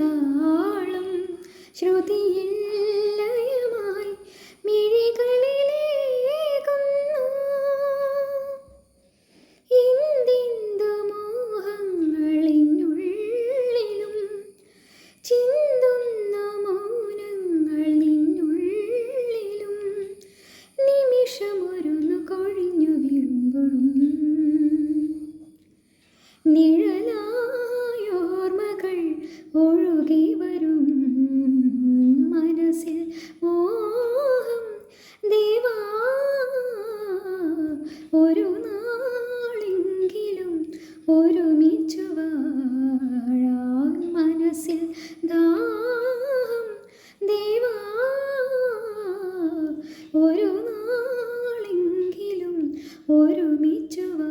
താളം ശ്രുതിയിൽ ലയമായി മിഴികളിലേകുന്നു. എന്തിന്തു മോഹങ്ങളിനുള്ളിലും ചിന്തുന്ന മൗനങ്ങൾ നിന്നുള്ളിലും നിമിഷമൊരു കൊഴിഞ്ഞു വീഴുമ്പോഴും നിഴലായോർമകൾ ഒഴു ഒരു നാളെങ്കിലും ഒരുമിച്ചു വാഴാൻ മനസ്സിൽ ദാഹം. ദേവാ ഒരു നാളെങ്കിലും ഒരുമിച്ചു വാ